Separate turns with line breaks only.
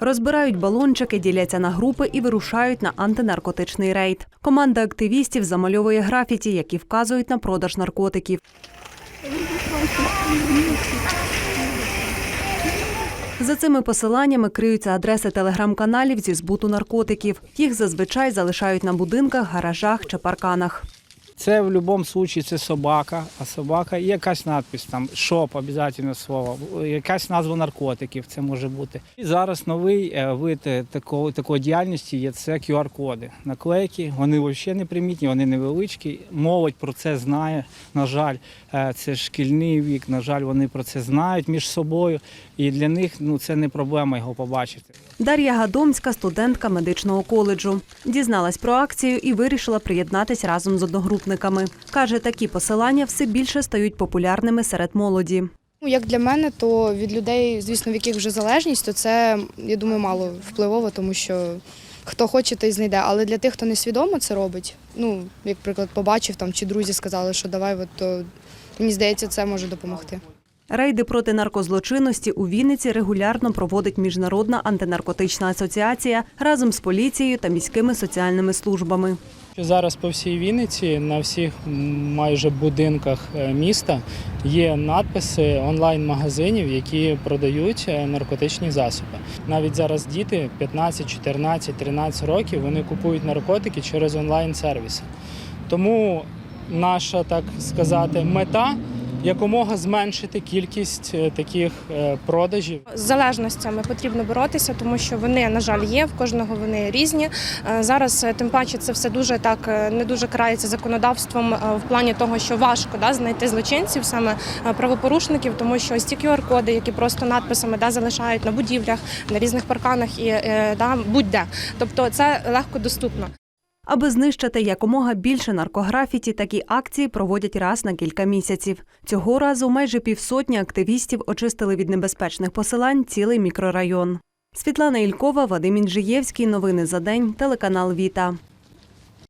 Розбирають балончики, діляться на групи і вирушають на антинаркотичний рейд. Команда активістів замальовує графіті, які вказують на продаж наркотиків. За цими посиланнями криються адреси телеграм-каналів зі збуту наркотиків. Їх зазвичай залишають на будинках, гаражах чи парканах.
Це в будь-якому випадку це собака, а собака і якась надпись там шоп, обов'язково слово, якась назва наркотиків. Це може бути. І зараз новий е, вид е, такого такої діяльності є це QR-коди. Наклейки, вони взагалі не примітні, вони невеличкі. Молодь про це знає. На жаль, е, це шкільний вік. На жаль, вони про це знають між собою, і для них ну це не проблема його побачити.
Дар'я Гадомська, студентка медичного коледжу. Дізналась про акцію і вирішила приєднатись разом з одногрупниками. Каже, такі посилання все більше стають популярними серед молоді.
Ну, Як для мене, то від людей, звісно, в яких вже залежність, то це, я думаю, мало впливово, тому що хто хоче, той знайде. Але для тих, хто несвідомо це робить, ну, як приклад, побачив там, чи друзі сказали, що давай, от, то мені здається, це може допомогти.
Рейди проти наркозлочинності у Вінниці регулярно проводить Міжнародна антинаркотична асоціація разом з поліцією та міськими соціальними службами.
Зараз по всій Вінниці на всіх майже будинках е, міста є надписи онлайн-магазинів, які продають е, наркотичні засоби. Навіть зараз діти 15, 14, 13 років вони купують наркотики через онлайн-сервіси. Тому наша, так сказати, мета якомога зменшити кількість е, таких е, продажів.
З залежностями потрібно боротися, тому що вони, на жаль, є, в кожного вони різні. Е, Зараз тим паче це все дуже так не дуже карається законодавством в плані того, що важко да, знайти злочинців, саме правопорушників, тому що ось ті QR-коди, які просто надписами да, залишають на будівлях, на різних парканах і да, будь-де. Тобто це легко доступно.
Аби знищити якомога більше наркографіті, такі акції проводять раз на кілька місяців. Цього разу майже півсотні активістів очистили від небезпечних посилань цілий мікрорайон. Світлана Ількова, Вадим Інжиєвський. Новини за день. Телеканал Віта.